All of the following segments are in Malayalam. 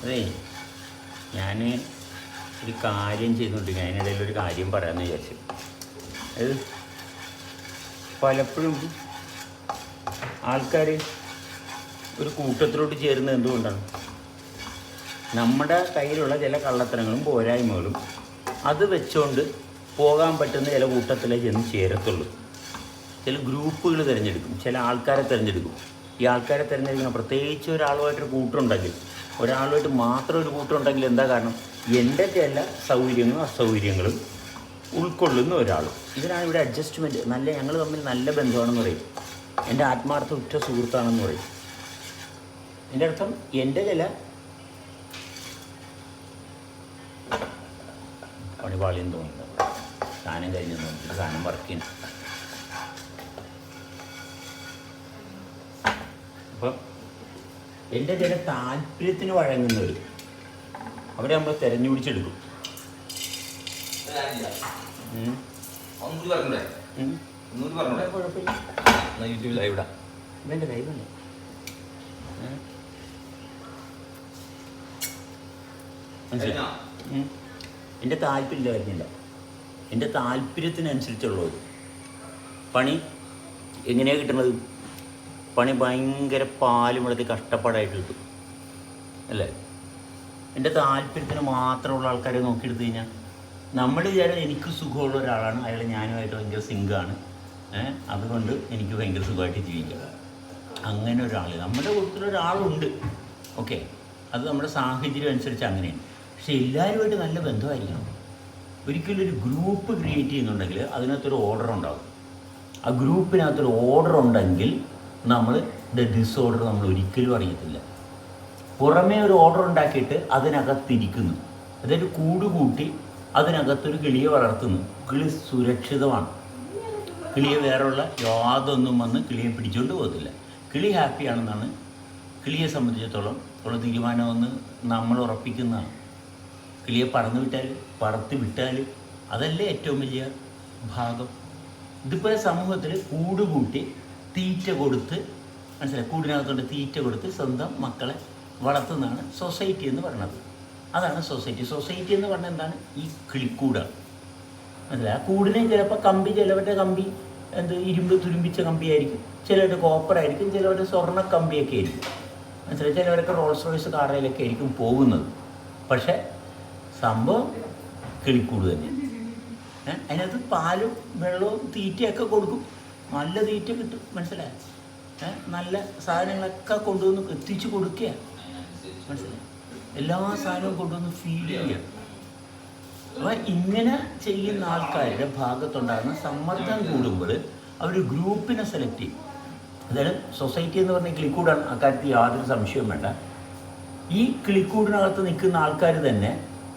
അതേ ഞാൻ ഒരു കാര്യം ചെയ്തുകൊണ്ടിരിക്കുക അതിനിടയിൽ ഒരു കാര്യം പറയാമെന്ന് വിചാരിച്ചു. അത് പലപ്പോഴും ആൾക്കാർ ഒരു കൂട്ടത്തിലോട്ട് ചേരുന്നത് എന്തുകൊണ്ടാണ്? നമ്മുടെ കയ്യിലുള്ള ചില കള്ളത്തരങ്ങളും പോരായ്മകളും അത് വെച്ചുകൊണ്ട് പോകാൻ പറ്റുന്ന ചില കൂട്ടത്തിലേ ചെന്ന് ചേരത്തുള്ളൂ. ചില ഗ്രൂപ്പുകൾ തിരഞ്ഞെടുക്കും. ചില ആൾക്കാരെ തിരഞ്ഞെടുക്കും. ഈ ആൾക്കാരെ തിരഞ്ഞെടുക്കണം പ്രത്യേകിച്ച് ഒരാളുമായിട്ടൊരു കൂട്ടുണ്ടെങ്കിൽ ഒരാളുമായിട്ട് മാത്രം ഒരു കൂട്ടുണ്ടെങ്കിൽ എന്താ കാരണം? എന്റെ ചില സൗകര്യങ്ങളും അസൗകര്യങ്ങളും ഉൾക്കൊള്ളുന്ന ഒരാളും. ഇതിനാണ് ഇവിടെ അഡ്ജസ്റ്റ്മെന്റ് നല്ല ഞങ്ങൾ തമ്മിൽ നല്ല ബന്ധമാണെന്ന് പറയും. എന്റെ ആത്മാർത്ഥ ഉറ്റ സുഹൃത്താണെന്ന് പറയും. എന്റെ അർത്ഥം എന്റെ ചില പണിപാളിയും തോന്നുന്നു. സാധനം കഴിഞ്ഞു തോന്നുന്നു. സാധനം വർക്കിന് അപ്പം എന്റെ ചില താല്പര്യത്തിന് വഴങ്ങുന്നവർ അവരെ നമ്മൾ തിരഞ്ഞു പിടിച്ചെടുക്കും. എന്റെ ലൈവ് ഇടാം? എന്റെ താല്പര്യമില്ല വരുന്നില്ല എന്റെ താല്പര്യത്തിനനുസരിച്ചുള്ളത് പണി എങ്ങനെയാ കിട്ടുന്നത് പണി ഭയങ്കര പാലും വെള്ളത്തിൽ കഷ്ടപ്പാടായിട്ട് കിട്ടും അല്ലേ? എന്റെ താല്പര്യത്തിന് മാത്രമുള്ള ആൾക്കാരെ നോക്കിയെടുത്ത് കഴിഞ്ഞാൽ നമ്മൾ വിചാരം എനിക്ക് സുഖമുള്ള ഒരാളാണ്. അയാൾ ഞാനുമായിട്ട് ഭയങ്കര സിങ്കാണ് അതുകൊണ്ട് എനിക്ക് ഭയങ്കര സുഖമായിട്ട് ജീവിക്കുക അങ്ങനെ ഒരാൾ നമ്മുടെ കൂട്ടത്തിൽ ഒരാളുണ്ട്. ഓക്കെ? അത് നമ്മുടെ സാഹചര്യം അനുസരിച്ച് അങ്ങനെയാണ്. പക്ഷെ എല്ലാവരുമായിട്ട് നല്ല ബന്ധമായിരിക്കണം. ഒരിക്കലും ഒരു ഗ്രൂപ്പ് ക്രിയേറ്റ് ചെയ്യുന്നുണ്ടെങ്കിൽ അതിനകത്തൊരു ഓർഡർ ഉണ്ടാകും ആ ഗ്രൂപ്പിനകത്തൊരു ഓർഡർ ഉണ്ടെങ്കിൽ നമ്മൾ ദ ഡിസോർഡർ നമ്മൾ ഒരിക്കലും അറിയത്തില്ല. പുറമേ ഒരു ഓർഡർ ഉണ്ടാക്കിയിട്ട് അതിനകത്തിരിക്കുന്നു അതായത് കൂട് കൂട്ടി അതിനകത്തൊരു കിളിയെ വളർത്തുന്നു. കിളി സുരക്ഷിതമാണ്. കിളിയെ വേറെയുള്ള യാതൊന്നും വന്ന് കിളിയെ പിടിച്ചുകൊണ്ട് പോകത്തില്ല. കിളി ഹാപ്പിയാണെന്നാണ് കിളിയെ സംബന്ധിച്ചിടത്തോളം ഉള്ള തീരുമാനമെന്ന് നമ്മൾ ഉറപ്പിക്കുന്നതാണ്. കിളിയെ പറന്നു വിട്ടാൽ പറത്തി വിട്ടാൽ അതല്ലേ ഏറ്റവും വലിയ ഭാഗം. ഇതിപ്പോൾ സമൂഹത്തിൽ കൂട് കൂട്ടി തീറ്റ കൊടുത്ത് മനസ്സിലായി? കൂടിനകത്തോണ്ട് തീറ്റ കൊടുത്ത് സ്വന്തം മക്കളെ വളർത്തുന്നതാണ് സൊസൈറ്റി എന്ന് പറയുന്നത്. അതാണ് സൊസൈറ്റി. സൊസൈറ്റി എന്ന് പറഞ്ഞാൽ എന്താണ്? ഈ കിളിക്കൂടാണ് മനസ്സിലായി? ആ കൂടിനെ ചിലപ്പോൾ കമ്പി ചിലവരുടെ കമ്പി എന്ത് ഇരുമ്പ് തുരുമ്പിച്ച കമ്പിയായിരിക്കും. ചിലവരുടെ കോപ്പർ ആയിരിക്കും ചിലവരുടെ സ്വർണ കമ്പിയൊക്കെ ആയിരിക്കും. മനസ്സിലായി? ചിലവരൊക്കെ റോൾസ് റോയ്സ് കാറിലൊക്കെ ആയിരിക്കും പോകുന്നത്. പക്ഷേ സംഭവം കിളിക്കൂട് തന്നെ ഏ? അതിനകത്ത് പാലും വെള്ളവും തീറ്റയൊക്കെ കൊടുക്കും. നല്ല തീറ്റ കിട്ടും മനസ്സിലായോ? നല്ല സാധനങ്ങളൊക്കെ കൊണ്ടുവന്ന് എത്തിച്ചു കൊടുക്കുക. മനസ്സിലായി? എല്ലാ സാധനവും കൊണ്ടുവന്ന് ഫീൽ ചെയ്യുക. അപ്പോൾ ഇങ്ങനെ ചെയ്യുന്ന ആൾക്കാരുടെ ഭാഗത്തുണ്ടാകുന്ന സമ്മർദ്ദം കൂടുമ്പോൾ അവർ ഗ്രൂപ്പിനെ സെലക്ട് ചെയ്യും. അതായത് സൊസൈറ്റി എന്ന് പറഞ്ഞ ക്ലിക്കൂടാണ് അക്കാര്യത്തിൽ യാതൊരു സംശയവും വേണ്ട. ഈ ക്ലിക്കൂടിനകത്ത് നിൽക്കുന്ന ആൾക്കാർ തന്നെ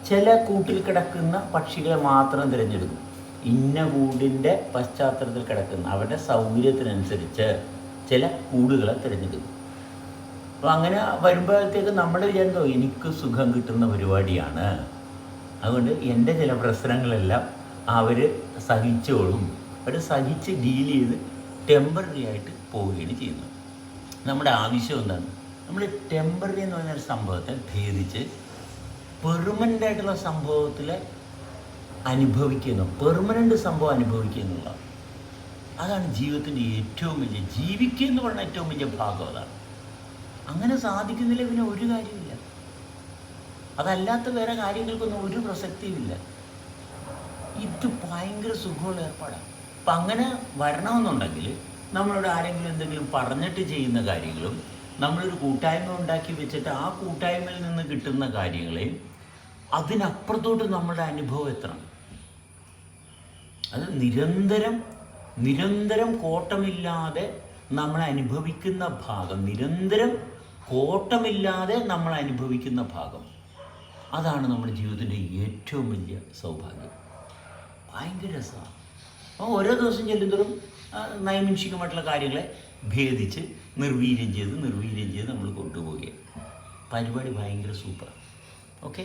ചില കൂട്ടിൽ കിടക്കുന്ന പക്ഷികളെ മാത്രം തിരഞ്ഞെടുക്കും. ഇന്ന കൂടിന്റെ പശ്ചാത്തലത്തിൽ കിടക്കുന്ന അവരുടെ സൗകര്യത്തിനനുസരിച്ച് ചില കൂടുകളെ തിരഞ്ഞെടുക്കും. അപ്പോൾ അങ്ങനെ വരുമ്പോഴത്തേക്ക് നമ്മൾ വിചാരം എനിക്ക് സുഖം കിട്ടുന്ന പരിപാടിയാണ്. അതുകൊണ്ട് എന്റെ ചില പ്രശ്നങ്ങളെല്ലാം അവർ സഹിച്ചോളും. അവർ സഹിച്ച് ഡീൽ ചെയ്ത് ടെമ്പററി ആയിട്ട് പോവുകയാണ് ചെയ്യുന്നത്. നമ്മുടെ ആവശ്യം എന്താണ്? നമ്മൾ ടെമ്പററി എന്ന് പറഞ്ഞൊരു സംഭവത്തെ ഭേദിച്ച് പെർമനന്റ് ആയിട്ടുള്ള സംഭവത്തിൽ അനുഭവിക്കുന്നു. പെർമനന്റ് സംഭവം അനുഭവിക്കുക എന്നുള്ളതാണ് അതാണ് ജീവിതത്തിന്റെ ഏറ്റവും വലിയ ജീവിക്കുക എന്ന് പറഞ്ഞ ഏറ്റവും വലിയ ഭാഗം അതാണ്. അങ്ങനെ സാധിക്കുന്നില്ല പിന്നെ ഒരു കാര്യമില്ല അതല്ലാത്ത വേറെ കാര്യങ്ങൾക്കൊന്നും ഒരു പ്രസക്തിയുമില്ല. ഇത് ഭയങ്കര സുഖമുള്ള ഏർപ്പാടാണ്. അപ്പം അങ്ങനെ വരണമെന്നുണ്ടെങ്കിൽ നമ്മളോട് ആരെങ്കിലും എന്തെങ്കിലും പറഞ്ഞിട്ട് ചെയ്യുന്ന കാര്യങ്ങളും നമ്മളൊരു കൂട്ടായ്മ ഉണ്ടാക്കി വെച്ചിട്ട് ആ കൂട്ടായ്മയിൽ നിന്ന് കിട്ടുന്ന കാര്യങ്ങളെയും അതിനപ്പുറത്തോട്ട് നമ്മുടെ അനുഭവം എത്തണം. അത് നിരന്തരം നിരന്തരം കോട്ടമില്ലാതെ നമ്മൾ അനുഭവിക്കുന്ന ഭാഗം നിരന്തരം കോട്ടമില്ലാതെ നമ്മൾ അനുഭവിക്കുന്ന ഭാഗം. അതാണ് നമ്മുടെ ജീവിതത്തിന്റെ ഏറ്റവും വലിയ സൗഭാഗ്യം. ഭയങ്കര രസമാണ് അപ്പോൾ ഓരോ ദിവസം ചെല്ലുന്നതും നൈമിൻഷികമായിട്ടുള്ള കാര്യങ്ങളെ ഭേദിച്ച് നിർവീര്യം ചെയ്ത് നിർവീര്യം ചെയ്ത് നമ്മൾ കൊണ്ടുപോവുകയാണ്. പരിപാടി ഭയങ്കര സൂപ്പർ ഓക്കെ?